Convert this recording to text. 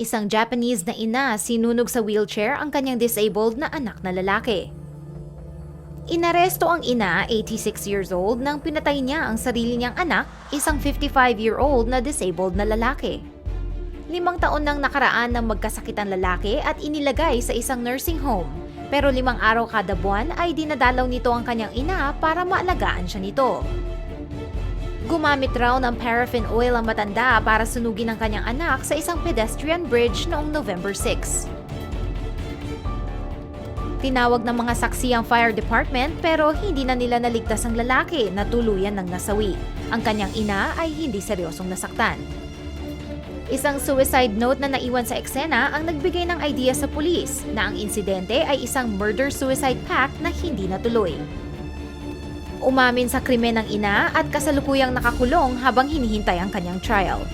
Isang Japanese na ina sinunog sa wheelchair ang kanyang disabled na anak na lalaki. Inaresto ang ina, 86 years old, nang pinatay niya ang sarili niyang anak, isang 55-year-old na disabled na lalaki. Limang taon nang nakaraan ng magkasakitan lalaki at inilagay sa isang nursing home. Pero limang araw kada buwan ay dinadalaw nito ang kanyang ina para maalagaan siya nito. Gumamit raw ng paraffin oil ang matanda para sunugin ang kanyang anak sa isang pedestrian bridge noong November 6. Tinawag ng mga saksi ang fire department pero hindi na nila naligtas ang lalaki na tuluyan ng nasawi. Ang kanyang ina ay hindi seryosong nasaktan. Isang suicide note na naiwan sa eksena ang nagbigay ng idea sa pulis na ang insidente ay isang murder-suicide pact na hindi natuloy. Umamin sa krimen ng ina at kasalukuyang nakakulong habang hinihintay ang kanyang trial.